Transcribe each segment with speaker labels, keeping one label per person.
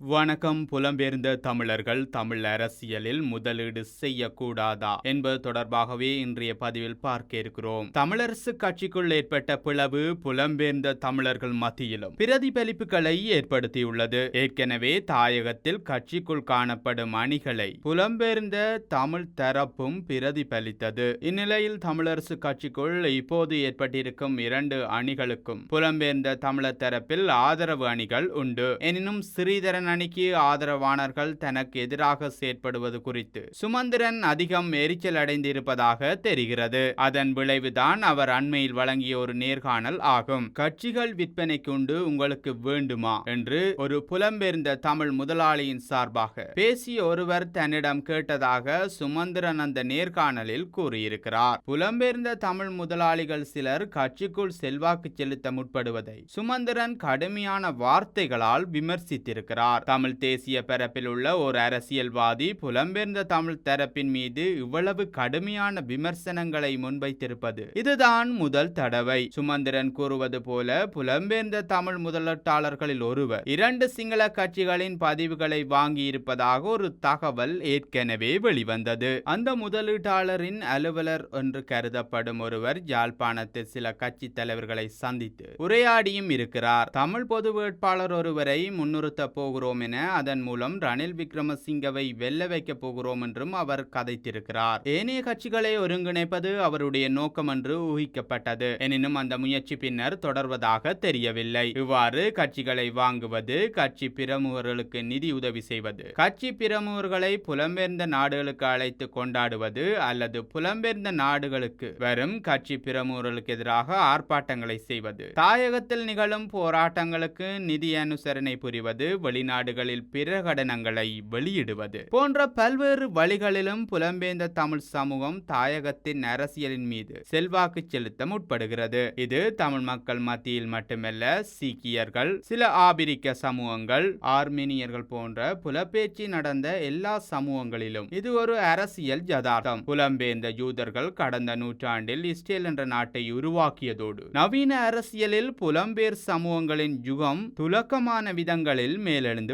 Speaker 1: வணக்கம். புலம்பெயர்ந்த தமிழர்கள் தமிழ் அரசியலில் முதலீடு செய்யக்கூடாதா என்பது தொடர்பாகவே இன்றைய பதிவில் பார்க்க இருக்கிறோம். தமிழரசு கட்சிக்குள் ஏற்பட்ட பிளவு புலம்பெயர்ந்த தமிழர்கள் மத்தியிலும் பிரதிபலிப்புகளை ஏற்படுத்தியுள்ளது. ஏற்கனவே தாயகத்தில் கட்சிக்குள் காணப்படும் அணிகளை புலம்பெயர்ந்த தமிழ் தரப்பும் பிரதிபலித்தது. இந்நிலையில் தமிழரசு கட்சிக்குள் இப்போது ஏற்பட்டிருக்கும் இரண்டு அணிகளுக்கும் புலம்பெயர்ந்த தமிழர் தரப்பில் ஆதரவு அணிகள் உண்டு. எனினும் ஸ்ரீதரன் அணிக்கு ஆதரவானர்கள் தனக்கு எதிராக செயற்படுவது குறித்து சுமந்திரன் அதிகம் எரிச்சல் அடைந்திருப்பதாக தெரிகிறது. அதன் விளைவுதான் அவர் அண்மையில் வழங்கிய ஒரு நேர்காணல் ஆகும். கட்சிகள் விற்பனைக்குண்டு உங்களுக்கு வேண்டுமா? என்று ஒரு புலம்பெயர்ந்த தமிழ் முதலாளியின் சார்பாக பேசிய ஒருவர் தன்னிடம் கேட்டதாக சுமந்திரன் அந்த நேர்காணலில் கூறியிருக்கிறார். புலம்பெயர்ந்த தமிழ் முதலாளிகள் சிலர் கட்சிக்குள் செல்வாக்கு செலுத்த முற்படுவதை சுமந்திரன் கடுமையான வார்த்தைகளால் விமர்சித்திருக்கிறார். தமிழ் தேசிய பரப்பில் உள்ள ஒரு அரசியல்வாதி புலம்பெயர்ந்த தமிழ் தரப்பின் மீது இவ்வளவு கடுமையான விமர்சனங்களை முன்வைத்திருப்பது. இதுதான் முதல் தடவை. சுமந்திரன் கூறுவது போல புலம்பெயர்ந்த தமிழ் முதலீட்டாளர்களில் ஒருவர் இரண்டு சிங்கள கட்சிகளின் பதிவுகளை வாங்கியிருப்பதாக ஒரு தகவல் ஏற்கனவே வெளிவந்தது. அந்த முதலீட்டாளரின் அலுவலர் என்று கருதப்படும் ஒருவர் யாழ்ப்பாணத்தில் சில கட்சி தலைவர்களை சந்தித்து உரையாடியும் இருக்கிறார். தமிழ் பொது வேட்பாளர் ஒருவரை முன்னிறுத்த போகிறோம் போகிறோம் என அதன் மூலம் ரணில் விக்ரமசிங்கவை வெல்ல வைக்கப் போகிறோம் என்றும் அவர் கதைத்திருக்கிறார். ஏனைய கட்சிகளை ஒருங்கிணைப்பது அவருடைய நோக்கம் என்று ஊகிக்கப்பட்டது. எனினும் அந்த முயற்சி பின்னர் தொடர்வதாக தெரியவில்லை. இவ்வாறு கட்சிகளை வாங்குவது கட்சி பிரமுகர்களுக்கு நிதி உதவி செய்வது கட்சி பிரமுகர்களை புலம்பெயர்ந்த நாடுகளுக்கு அழைத்து கொண்டாடுவது அல்லது புலம்பெயர்ந்த நாடுகளுக்கு வரும் கட்சி பிரமுகர்களுக்கு எதிராக ஆர்ப்பாட்டங்களை செய்வது தாயகத்தில் நிகழும் போராட்டங்களுக்கு நிதி அனுசரணை புரிவது வெளிநாடு நாடுகளில் பிரகடனங்களை வெளியிடுவது போன்ற பல்வேறு வழிகளிலும் புலம்பெயர்ந்த தமிழ் சமூகம் தாயகத்தின் அரசியலின் மீது செல்வாக்கு செலுத்த முற்படுகிறது. இது தமிழ் மக்கள் மத்தியில் மட்டுமல்ல சீக்கியர்கள் சில ஆபிரிக்க சமூகங்கள் ஆர்மீனியர்கள் போன்ற புலப்பேச்சு நடந்த எல்லா சமூகங்களிலும் இது ஒரு அரசியல் ஜதார்த்தம் புலம்பெயர்ந்த யூதர்கள் கடந்த நூற்றாண்டில் இஸ்ரேல் என்ற நாட்டை உருவாக்கியதோடு நவீன அரசியலில் புலம்பெயர் சமூகங்களின் யுகம் துலக்கமான விதங்களில்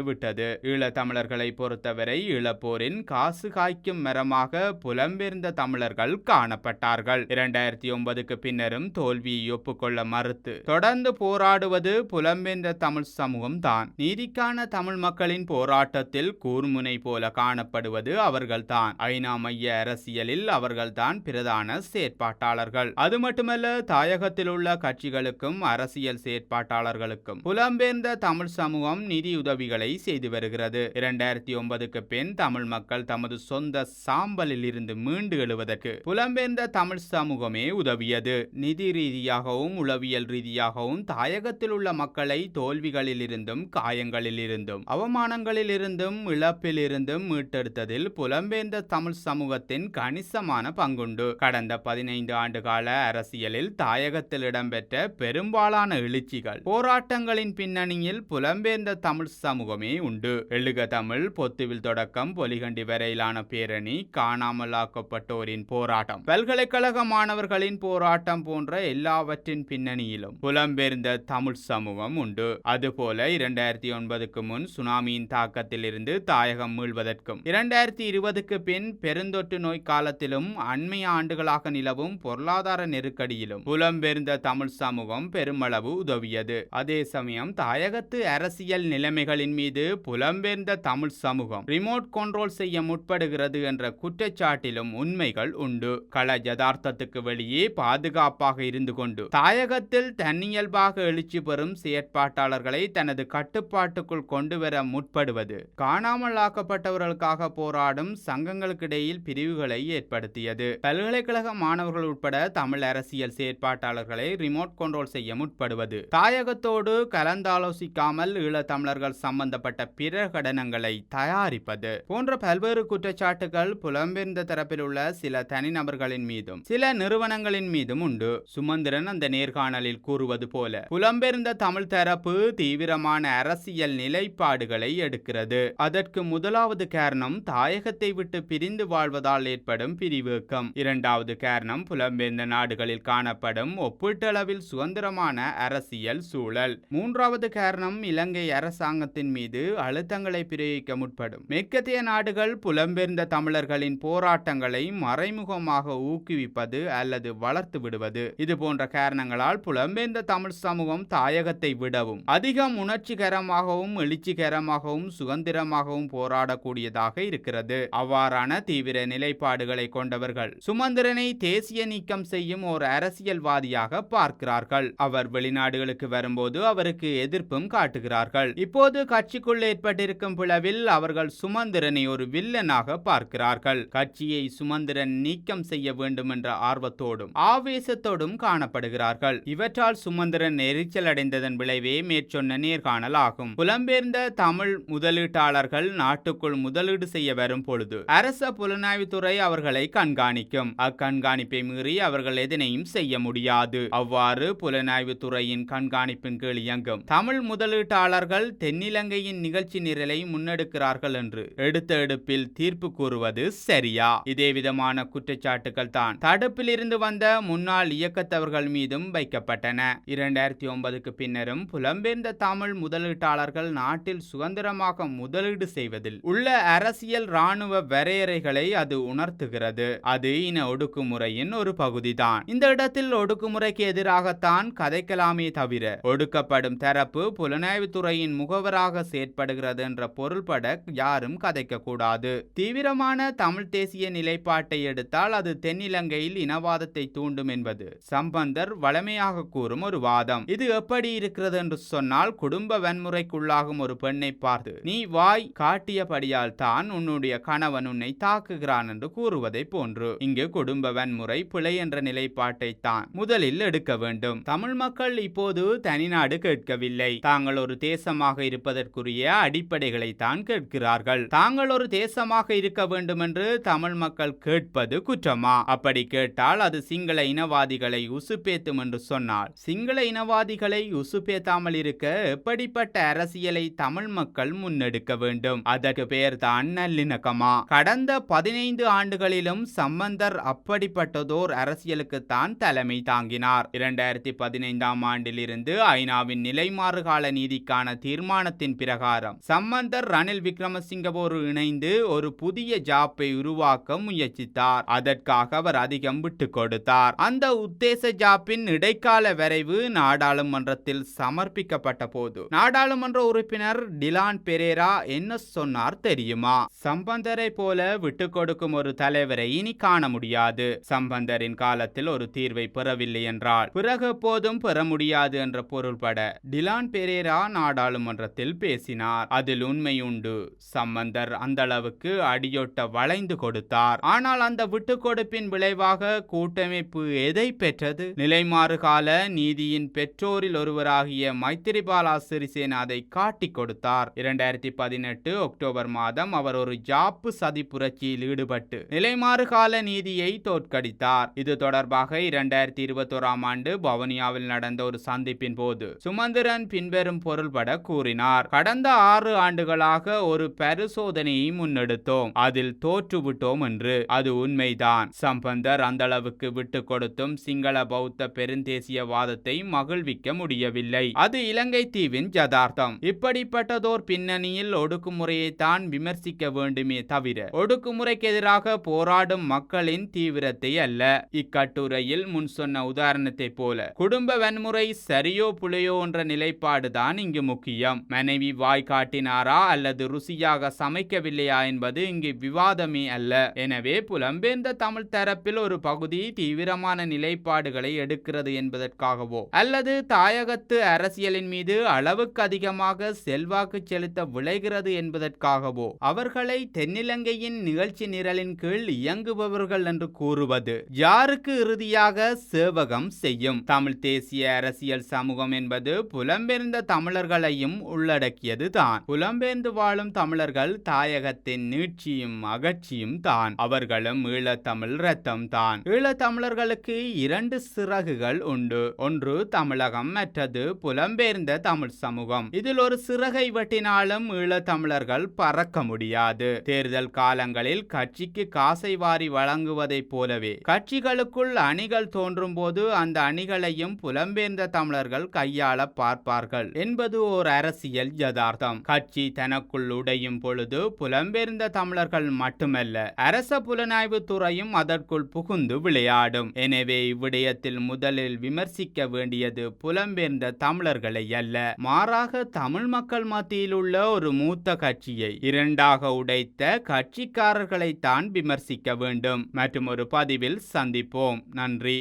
Speaker 1: விட்டது. ஈழ தமிழர்களை பொறுத்தவரை ஈழப்போரின் காசு காய்க்கும் மரமாக புலம்பெயர்ந்த தமிழர்கள் காணப்பட்டார்கள். இரண்டாயிரத்தி ஒன்பதுக்கு பின்னரும் தோல்வியை ஒப்புக்கொள்ள மறுத்து தொடர்ந்து போராடுவது புலம்பெயர்ந்த தமிழ் சமூகம் தான். நீதிக்கான தமிழ் மக்களின் போராட்டத்தில் கூர்முனை போல காணப்படுவது அவர்கள்தான். ஐநா மைய அரசியலில் அவர்கள்தான் பிரதான செயற்பாட்டாளர்கள். அது மட்டுமல்ல தாயகத்தில் உள்ள கட்சிகளுக்கும் அரசியல் செயற்பாட்டாளர்களுக்கும் புலம்பெயர்ந்த தமிழ் சமூகம் நிதி உதவிகளை செய்து வருகிறது. இரண்டாயிரத்தி ஒன்பதுக்கு பின் தமிழ் மக்கள் தமது சொந்த சாம்பலில் இருந்து மீண்டு எழுவதற்கு புலம்பெயர்ந்த தமிழ் சமூகமே உதவியது. நிதி ரீதியாகவும் உளவியல் ரீதியாகவும் தாயகத்தில் உள்ள மக்களை தோல்விகளில் இருந்தும் காயங்களில் இருந்தும் அவமானங்களில் இருந்தும் இழப்பில் இருந்தும் மீட்டெடுத்ததில் புலம்பெயர்ந்த தமிழ் சமூகத்தின் கணிசமான பங்குண்டு. கடந்த பதினைந்து ஆண்டு கால அரசியலில் தாயகத்தில் இடம்பெற்ற பெரும்பாலான எழுச்சிகள் போராட்டங்களின் பின்னணியில் புலம்பெயர்ந்த தமிழ் சமூகம் உண்டு. எழுக தமிழ் பொத்துவில் தொடக்கம் பொலிகண்டி வரையிலான பேரணி காணாமலாக்கப்பட்டோரின் போராட்டம். பல்கலைக்கழக மாணவர்களின் போராட்டம் போன்ற எல்லாவற்றின் பின்னணியிலும் புலம்பெயர்ந்த தமிழ் சமூகம் உண்டு. அதுபோல இரண்டாயிரத்தி ஒன்பதுக்கு முன் சுனாமியின் தாக்கத்தில் இருந்து தாயகம் மீள்வதற்கும் இரண்டாயிரத்தி இருபதுக்கு பின் பெருந்தொற்று நோய் காலத்திலும் அண்மைய ஆண்டுகளாக நிலவும் பொருளாதார நெருக்கடியிலும் புலம்பெயர்ந்த தமிழ் சமூகம் பெருமளவு உதவியது. அதே சமயம் தாயகத்து அரசியல் நிலைமைகளின் மீது புலம்பெயர்ந்த தமிழ் சமூகம் ரிமோட் கண்ட்ரோல் செய்ய முற்படுகிறது என்ற குற்றச்சாட்டிலும் உண்மைகள் உண்டு. கள யதார்த்தத்துக்கு வெளியே பாதுகாப்பாக இருந்து கொண்டு தாயகத்தில் தன்னியல்பாக எழுச்சி பெறும் செயற்பாட்டாளர்களை தனது கட்டுப்பாட்டுக்குள் கொண்டு வர முற்படுவது காணாமல் ஆக்கப்பட்டவர்களுக்காக போராடும் சங்கங்களுக்கிடையில் பிரிவுகளை ஏற்படுத்தியது. பல்கலைக்கழக மாணவர்கள் உட்பட தமிழ் அரசியல் செயற்பாட்டாளர்களை ரிமோட் கண்ட்ரோல் செய்ய முற்படுவது தாயகத்தோடு கலந்தாலோசிக்காமல் ஈழத்தமிழர்கள் சம்பந்தப்பட்ட பிரகடனங்களை தயாரிப்பது போன்ற பல்வேறு குற்றச்சாட்டுகள் புலம்பெயர்ந்த தரப்பில் உள்ள சில தனிநபர்களின் மீதும் சில நிறுவனங்களின் மீதும் உண்டு. சுமந்திரன் அந்த நேர்காணலில் கூறுவது போல புலம்பெயர்ந்த தமிழ் தரப்பு தீவிரமான அரசியல் நிலைப்பாடுகளை எடுக்கிறது. அதற்கு முதலாவது காரணம் தாயகத்தை விட்டு பிரிந்து வாழ்வதால் ஏற்படும் பிரிவேக்கம் இரண்டாவது காரணம் புலம்பெயர்ந்த நாடுகளில் காணப்படும் ஒப்பீட்டளவில் சுதந்திரமான அரசியல் சூழல். மூன்றாவது காரணம் இலங்கை அரசாங்கத்தின் மீது அழுத்தங்களை பிரயோகிக்க முற்படும். மேற்கத்திய நாடுகள் புலம்பெயர்ந்த தமிழர்களின் போராட்டங்களை மறைமுகமாக ஊக்குவிப்பது அல்லது வளர்த்து விடுவது. இது போன்ற காரணங்களால் புலம்பெயர்ந்த தமிழ் சமூகம் தாயகத்தை விடவும் அதிகம் உணர்ச்சிகரமாகவும் எழுச்சிகரமாகவும் சுதந்திரமாகவும் போராடக்கூடியதாக இருக்கிறது. அவ்வாறான தீவிர நிலைப்பாடுகளை கொண்டவர்கள் சுமந்திரனை தேசிய நீக்கம் செய்யும் ஒரு அரசியல்வாதியாக பார்க்கிறார்கள். அவர் வெளிநாடுகளுக்கு வரும்போது அவருக்கு எதிர்ப்பும் காட்டுகிறார்கள். இப்போது கட்சிக்குள் ஏற்பட்டிருக்கும் பிளவில் அவர்கள் சுமந்திரனை ஒரு வில்லனாக பார்க்கிறார்கள். கட்சியை சுமந்திரன் நீக்கம் செய்ய வேண்டும் என்ற ஆர்வத்தோடும் ஆவேசத்தோடும் காணப்படுகிறார்கள். இவற்றால் சுமந்திரன் எரிச்சல் அடைந்ததன் விளைவே மேற்சொன்ன நேர்காணல் ஆகும் புலம்பெயர்ந்த தமிழ் முதலீட்டாளர்கள் நாட்டுக்குள் முதலீடு செய்ய வரும் பொழுது அரச புலனாய்வுத்துறை அவர்களை கண்காணிக்கும். அக்கண்காணிப்பை மீறி அவர்கள் எதனையும் செய்ய முடியாது. அவ்வாறு புலனாய்வுத்துறையின் கண்காணிப்பின் கீழ் இயங்கும் தமிழ் முதலீட்டாளர்கள் தென்னிலங்கை இலங்கையின் நிகழ்ச்சி நிரலை முன்னெடுக்கிறார்கள் என்று எடுத்த எடுப்பில் தீர்ப்பு கூறுவது சரியா? இதே விதமான குற்றச்சாட்டுகள் தான் தடுப்பில் இருந்து வந்த முன்னாள் இயக்கத்தவர்கள் மீதும் வைக்கப்பட்டன. இரண்டாயிரத்தி ஒன்பதுக்கு பின்னரும் புலம்பெயர்ந்த தமிழ் முதலீட்டாளர்கள் நாட்டில் சுதந்திரமாக முதலீடு செய்வதில் உள்ள அரசியல் ராணுவ வரையறைகளை அது உணர்த்துகிறது. அது இன ஒடுக்குமுறையின் ஒரு பகுதிதான். இந்த இடத்தில் ஒடுக்குமுறைக்கு எதிராகத்தான் கதைக்கலாமே தவிர ஒடுக்கப்படும் தரப்பு புலனாய்வுத்துறையின் முகவராக செயற்படுகிறது என்ற பொருள்பட யாரும் கதைக்க கூடாது தீவிரமான தமிழ் தேசிய நிலைப்பாட்டை எடுத்தால் அது தென்னிலங்கையில் இனவாதத்தை தூண்டும் என்பது சம்பந்தர் வளமையாக கூறும் ஒரு வாதம். இது எப்படி இருக்கிறது என்று சொன்னால் குடும்ப வன்முறைக்குள்ளாகும் ஒரு பெண்ணை பார்த்து நீ வாய் காட்டியபடியால் தான் உன்னுடைய கணவன் உன்னை தாக்குகிறான் என்று கூறுவதை போன்று இங்கு குடும்ப வன்முறை பிழை என்ற நிலைப்பாட்டை தான் முதலில் எடுக்க வேண்டும். தமிழ் மக்கள் இப்போது தனிநாடு கேட்கவில்லை. தாங்கள் ஒரு தேசமாக இருப்பதற்கு இருப்பதற்குரிய அடிப்படைகளை தான் கேட்கிறார்கள். தாங்கள் ஒரு தேசமாக இருக்க வேண்டும் என்று தமிழ் மக்கள் கேட்பது குற்றமா? அப்படி கேட்டால் அது சிங்கள இனவாதிகளை உசுப்பேத்தும் என்று சொன்னால் சிங்கள இனவாதிகளை உசுப்பேத்தாமல் இருக்க எப்படிப்பட்ட அரசியலை தமிழ் மக்கள் முன்னெடுக்க வேண்டும்? அதற்கு பெயர்தான் நல்லிணக்கமா? கடந்த பதினைந்து ஆண்டுகளிலும் சம்பந்தர் அப்படிப்பட்டதோர் அரசியலுக்குத்தான் தலைமை தாங்கினார். இரண்டாயிரத்தி பதினைந்தாம் ஆண்டிலிருந்து ஐநாவின் நிலைமாறுகால நீதிக்கான தீர்மானத்தின் பிரகாரம். சம்பந்தர் ரணில் விக்ரமசிங்கவோடு இணைந்து ஒரு புதிய ஜாப்பை உருவாக்க முயற்சித்தார். அதற்காக அவர் அதிகம் விட்டு கொடுத்தார். அந்த உத்தேச ஜாப்பின் இடைக்கால வரைவு நாடாளுமன்றத்தில் சமர்ப்பிக்கப்பட்ட போது நாடாளுமன்ற உறுப்பினர் டிலான் பெரேரா என்ன சொன்னார் தெரியுமா? சம்பந்தரை போல விட்டு கொடுக்கும் ஒரு தலைவரை இனி காண முடியாது. சம்பந்தரின் காலத்தில் ஒரு தீர்வை பெறவில்லை என்றால் பிறகு போதும் பெற முடியாது என்ற பொருள்பட டிலான் பெரேரா நாடாளுமன்றத்தில் பேசினார். அதில் உண்மை உண்டு சம்பந்தர் அந்த அளவுக்கு அடியொட்ட வளைந்து கொடுத்தார். ஆனால் அந்த விட்டு கொடுப்பின் விளைவாக கூட்டமைப்பு எதை பெற்றது? நிலைமாறு கால நீதியின் பெற்றோரில் ஒருவராகிய மைத்திரிபால சிறிசேன அதை காட்டிக் கொடுத்தார். இரண்டாயிரத்தி பதினெட்டு அக்டோபர் மாதம் அவர் ஒரு ஜாப்பு சதி புரட்சியில் ஈடுபட்டு நிலைமாறு கால நீதியை தோற்கடித்தார். இது தொடர்பாக இரண்டாயிரத்தி இருபத்தோராம் ஆண்டு பவனியாவில் நடந்த ஒரு சந்திப்பின் போது சுமந்திரன் பின்வரும் பொருள்பட கூறினார். கடந்த ஆறு ஆண்டுகளாக ஒரு பரிசோதனையை முன்னெடுத்தோம். அதில் தோற்றுவிட்டோம் என்று. அது உண்மைதான். சம்பந்தர் அந்த அளவுக்கு விட்டு கொடுத்தும் சிங்கள பௌத்த பெருந்தேசியவாதத்தை மகிழ்விக்க முடியவில்லை. அது இலங்கை தீவின் ஜதார்த்தம் இப்படிப்பட்டதோர் பின்னணியில் ஒடுக்குமுறையை தான் விமர்சிக்க வேண்டுமே தவிர ஒடுக்குமுறைக்கு எதிராக போராடும் மக்களின் தீவிரத்தை அல்ல. இக்கட்டுரையில் முன் சொன்ன உதாரணத்தை போல குடும்ப வன்முறை சரியோ புலையோ என்ற நிலைப்பாடுதான் இங்கு முக்கியம். மனைவி வாய் காட்டினாரா அல்லது ருசியாக சமைக்கவில்லையா என்பது இங்கு விவாதமே அல்ல. எனவே புலம்பெயர்ந்த தமிழ் தரப்பில் ஒரு பகுதி தீவிரமான நிலைப்பாடுகளை எடுக்கிறது என்பதற்காகவோ அல்லது தாயகத்து அரசியலின் மீது அளவுக்கு அதிகமாக செல்வாக்கு செலுத்த விளைகிறது என்பதற்காகவோ அவர்களை தென்னிலங்கையின் நிகழ்ச்சி நிரலின் கீழ் இயங்குபவர்கள் என்று கூறுவது யாருக்கு இறுதியாக சேவகம் செய்யும்? தமிழ் தேசிய அரசியல் சமூகம் என்பது புலம்பெயர்ந்த தமிழர்களையும் உள்ளடக்கி தான். புலம்பெயர்ந்து வாழும் தமிழர்கள் தாயகத்தின் நீட்சியும் அகற்சியும் தான். அவர்களும் ஈழத்தமிழ் ரத்தம் தான். ஈழத்தமிழர்களுக்கு இரண்டு சிறகுகள் உண்டு. ஒன்று தமிழகம் மற்றது புலம்பெயர்ந்த தமிழ் சமூகம். இதில் ஒரு சிறகை வெட்டினாலும் ஈழத்தமிழர்கள் பறக்க முடியாது. தேர்தல் காலங்களில் கட்சிக்கு காசை வாரி வழங்குவதைப் போலவே கட்சிகளுக்குள் அணிகள் தோன்றும் போது அந்த அணிகளையும் புலம்பெயர்ந்த தமிழர்கள் கையாள பார்ப்பார்கள். என்பது ஓர் அரசியல் யதார்த்தம் கட்சி தனக்குள் உடையும் பொழுது புலம்பெயர்ந்த தமிழர்கள் மட்டுமல்ல அரச புலனாய்வு துறையும் அதற்குள் புகுந்து விளையாடும். எனவே இவ்விடயத்தில் முதலில் விமர்சிக்க வேண்டியது புலம்பெயர்ந்த தமிழர்களை அல்ல மாறாக தமிழ் மக்கள் மத்தியில் உள்ள ஒரு மூத்த கட்சியை. இரண்டாக உடைத்த கட்சிக்காரர்களைத்தான் விமர்சிக்க வேண்டும். மற்றும் ஒரு பதிவில் சந்திப்போம். நன்றி.